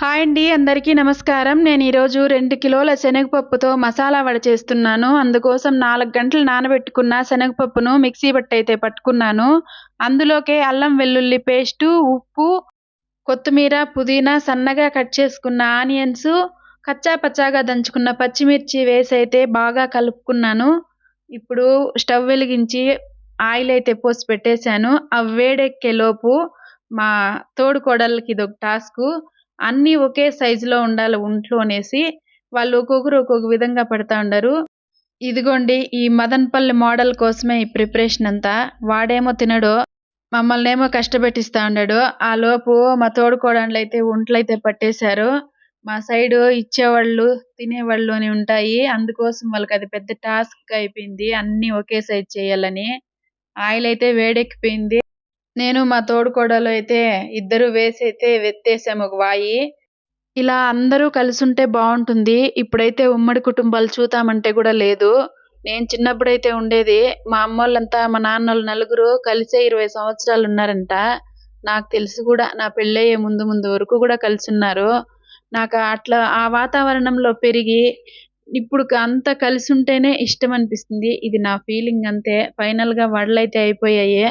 Hi అండి అందరికీ నమస్కారం. నేను ఈరోజు రెండు కిలోల శనగపప్పుతో మసాలా వడ చేస్తున్నాను. అందుకోసం నాలుగు గంటలు నానబెట్టుకున్న శనగపప్పును మిక్సీ బట్టయితే పట్టుకున్నాను. అందులోకే అల్లం వెల్లుల్లి పేస్టు ఉప్పు కొత్తిమీర పుదీనా సన్నగా కట్ చేసుకున్న ఆనియన్స్ కచ్చా పచ్చాగా దంచుకున్న పచ్చిమిర్చి వేసి అయితే బాగా కలుపుకున్నాను. ఇప్పుడు స్టవ్ వెలిగించి ఆయిల్ అయితే పోసి పెట్టేశాను. అవి వేడెక్కే లోపు మా తోడు ఇది ఒక టాస్క్. అన్నీ ఒకే సైజులో ఉండాలి ఒంట్లో అనేసి వాళ్ళు ఒక్కొక్కరు ఒక్కొక్క విధంగా పెడతా ఉండరు. ఇదిగోండి ఈ మదన్పల్లి మోడల్ కోసమే ఈ ప్రిపరేషన్ అంతా. వాడేమో తినడు మమ్మల్ని ఏమో కష్టపెట్టిస్తా ఉన్నాడు ఆ లోపు మా తోడుకోడళ్ళు అయితే ఒంట్లో అయితే పట్టేశారు. మా సైడ్ ఇచ్చేవాళ్ళు తినేవాళ్ళు అని ఉంటాయి. అందుకోసం వాళ్ళకి అది పెద్ద టాస్క్ అయిపోయింది. అన్నీ ఒకే సైజ్ చేయాలని. ఆయిల్ అయితే వేడెక్కిపోయింది. నేను మా తోడుకోడలు అయితే ఇద్దరు వేసి అయితే వెత్తేసాము ఒక వాయి ఇలా అందరూ కలిసి ఉంటే బాగుంటుంది ఇప్పుడైతే ఉమ్మడి కుటుంబాలు చూతామంటే కూడా లేదు. నేను చిన్నప్పుడైతే ఉండేది మా అమ్మ వాళ్ళంతా మా నాన్నోళ్ళు నలుగురు కలిసే ఇరవై సంవత్సరాలు ఉన్నారంట. నాకు తెలిసి కూడా నా పెళ్ళయ్యే ముందు ముందు వరకు కూడా కలిసి ఉన్నారు నాకు అట్లా ఆ వాతావరణంలో పెరిగి ఇప్పుడు అంతా కలిసి ఉంటేనే ఇష్టం అనిపిస్తుంది ఇది నా ఫీలింగ్ అంతే. ఫైనల్గా వడలైతే అయిపోయాయి.